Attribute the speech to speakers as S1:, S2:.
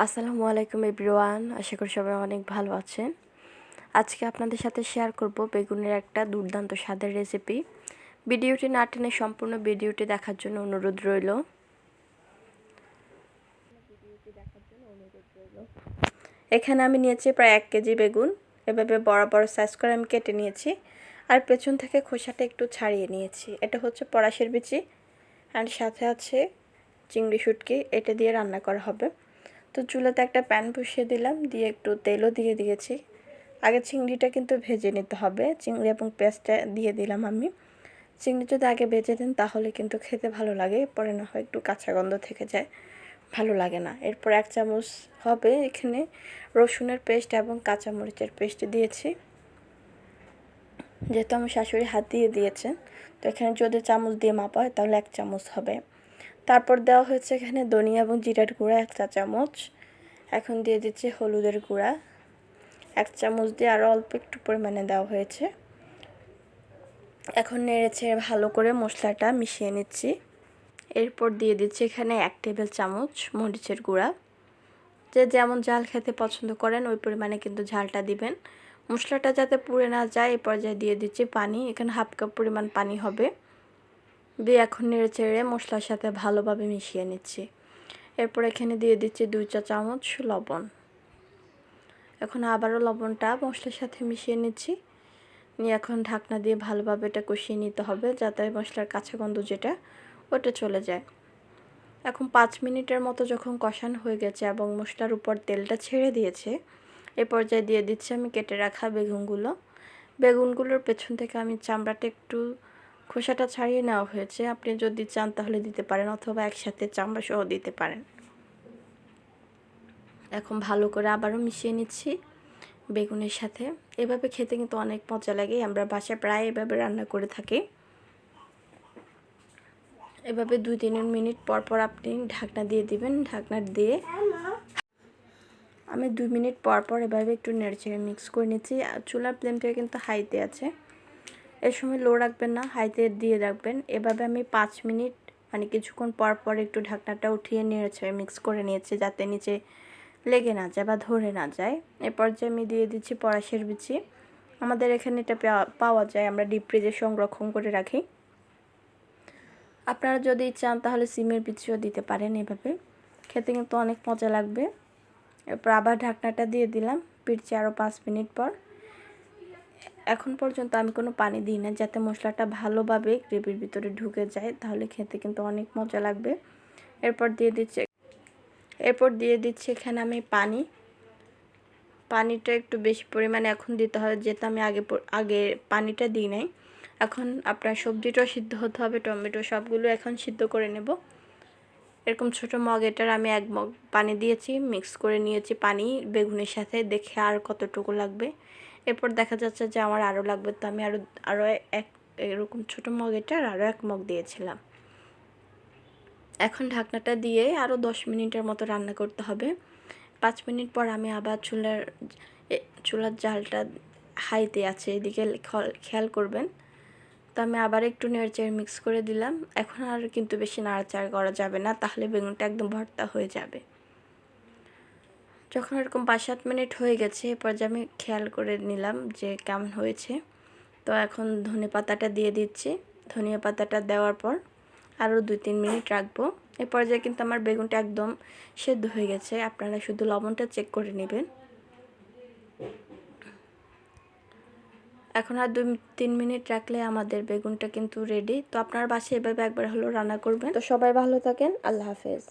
S1: আসসালামু আলাইকুম এভরিওয়ান, আশা করি সবাই অনেক ভালো আছেন। আজকে আপনাদের সাথে শেয়ার করব বেগুনের একটা দুর্দান্ত স্বাদের রেসিপি। ভিডিওটি না টেনে সম্পূর্ণ ভিডিওটি দেখার জন্য অনুরোধ রইল। এখানে আমি নিয়েছি প্রায় এক কেজি বেগুন, এভাবে বড় বড় সাইজ করে আমি কেটে নিয়েছি। আর পেছন থেকে খোসাটা একটু ছাড়িয়ে নিয়েছি। এটা হচ্ছে পরাশের বিচি, আর সাথে আছে চিংড়ি শুটকি, এটা দিয়ে রান্না করা হবে। তো চুলাতে একটা প্যান বসিয়ে দিলাম, দিয়ে একটু তেলও দিয়ে দিয়েছি। আগে চিংড়িটা কিন্তু ভেজে নিতে হবে, চিংড়ি এবং পেঁয়াজটা দিয়ে দিলাম আমি। চিংড়ি যদি আগে ভেজে দেন তাহলে কিন্তু খেতে ভালো লাগে, পরে না হয় একটু কাঁচা গন্ধ থেকে যায়, ভালো লাগে না। এরপর এক চামচ হবে এখানে রসুনের পেস্ট এবং কাঁচামরিচের পেস্ট দিয়েছি। যেহেতু আমার শাশুড়ি হাত দিয়ে দিয়েছেন, তো এখানে যদি চামচ দিয়ে মাপা হয় তাহলে এক চামচ হবে। তারপর দেওয়া হয়েছে এখানে ধনিয়া এবং জিরার গুঁড়া, এক চা চামচ। এখন দিয়ে দিচ্ছি হলুদের গুঁড়া। এক চামচ দিয়ে আরও অল্প একটু পরিমাণে দেওয়া হয়েছে। এখন নেড়েছে ভালো করে মশলাটা মিশিয়ে নিচ্ছি। এরপর দিয়ে দিচ্ছি এখানে এক টেবিল চামচ মরিচের গুঁড়া। যে যেমন ঝাল খেতে পছন্দ করেন, ওই পরিমাণে কিন্তু ঝালটা দিবেন। মশলাটা যাতে পুড়ে না যায়, এ পর্যায়ে দিয়ে দিচ্ছি পানি। এখানে হাফ কাপ পরিমাণ পানি হবে। দিয়ে এখন নেড়ে চেড়ে মশলার সাথে ভালোভাবে মিশিয়ে নিচ্ছি। এরপর এখানে দিয়ে দিচ্ছি দুই চা চামচ লবণ। এখন আবারও লবণটা মশলার সাথে মিশিয়ে নিচ্ছি। নিয়ে এখন ঢাকনা দিয়ে ভালোভাবে এটা কষিয়ে নিতে হবে যাতে মশলার কাঁচা গন্ধ যেটা, ওটা চলে যায়। এখন পাঁচ মিনিটের মতো যখন কষানো হয়ে গেছে এবং মশলার উপর তেলটা ছেড়ে দিয়েছে, এ পর্যায়ে দিয়ে দিচ্ছি আমি কেটে রাখা বেগুনগুলো। বেগুনগুলোর পেছন থেকে আমি চামড়াটা একটু খোসাটা ছাড়িয়ে নেওয়া হয়েছে। আপনি যদি চান তাহলে দিতে পারেন অথবা একসাথে চামড়া সহ দিতে পারেন। এখন ভালো করে আবারও মিশিয়ে নিচ্ছি বেগুনের সাথে। এভাবে খেতে কিন্তু অনেক মজা লাগে। আমরা বাসায় প্রায় এভাবে রান্না করে থাকি। এভাবে দুই তিন মিনিট পর পর আপনি ঢাকনা দিয়ে দিবেন। ঢাকনা দিয়ে আমি দুই মিনিট পর পর এভাবে একটু নেড়ে মিক্স করে নিচ্ছি। আর চুলার ফ্লেমটা কিন্তু হাইতে আছে। এর সময় লো রাখবেন না হাইতে দিয়ে রাখবেন। এভাবে আমি পাঁচ মিনিট মানে কিছুক্ষণ পর পর একটু ঢাকনাটা উঠিয়ে নিয়েছে মিক্স করে নিয়েছি যাতে নিচে লেগে না যায় বা ধরে না যায়। এরপর যে আমি দিয়ে দিচ্ছি পরাশের বিচি। আমাদের এখানে এটা পাওয়া যায়, আমরা ডিপ ফ্রিজে সংরক্ষণ করে রাখি। আপনারা যদি চান তাহলে সিমের বিচিও দিতে পারেন এভাবে। খেতে কিন্তু অনেক মজা লাগবে। এরপর আবার ঢাকনাটা দিয়ে দিলাম পিড়ছি আরও পাঁচ মিনিট পর। এখন পর্যন্ত আমি কোনো পানি দিই না, যাতে মশলাটা ভালোভাবে গ্রেভির ভিতরে ঢুকে যায়, তাহলে খেতে কিন্তু অনেক মজা লাগবে। এরপর দিয়ে দিচ্ছে, এরপর দিয়ে দিচ্ছি এখানে আমি পানি। পানিটা একটু বেশি পরিমাণে এখন দিতে হবে যেহেতু আমি আগে আগে পানিটা দিই নাই। এখন আপনার সবজিটাও সিদ্ধ হতে হবে, টমেটো সবগুলো এখন সিদ্ধ করে নেব। এরকম ছোটো মগ, এটার আমি এক মগ পানি দিয়েছি মিক্স করে নিয়েছি পানি বেগুনের সাথে, দেখে আর কতটুকু লাগবে। এরপর দেখা যাচ্ছে যে আমার আরও লাগবে, তো আমি আরও আরও এক, এরকম ছোটো মগ এটার আরও এক মগ দিয়েছিলাম। এখন ঢাকনাটা দিয়ে আরও দশ মিনিটের মতো রান্না করতে হবে। পাঁচ মিনিট পর আমি আবার চুলার চুলার জালটা হাইতে আছে, এদিকে খেয়াল করবেন। তো আমি আবার একটু নেড়েচেড়ে মিক্স করে দিলাম। এখন আর কিন্তু বেশি নাড়াচাড়া করা যাবে না, তাহলে বেগুনটা একদম ভর্তা হয়ে যাবে। যখন এরকম পাঁচ সাত মিনিট হয়ে গেছে, এরপর যে আমি খেয়াল করে নিলাম যে কেমন হয়েছে। তো এখন ধনে পাতাটা দিয়ে দিচ্ছি। ধনিয়া পাতাটা দেওয়ার পর আরও দুই তিন মিনিট রাখব। এ পর্যায়ে কিন্তু আমার বেগুনটা একদম সেদ্ধ হয়ে গেছে, আপনারা শুধু লবণটা চেক করে নেবেন। এখন আর দুই, তিন মিনিট রাখলে আমাদের বেগুনটা কিন্তু রেডি তো আপনার বাসায় এভাবে একবার হলো রান্না করবেন। তো সবাই ভালো থাকেন। আল্লাহ হাফেজ।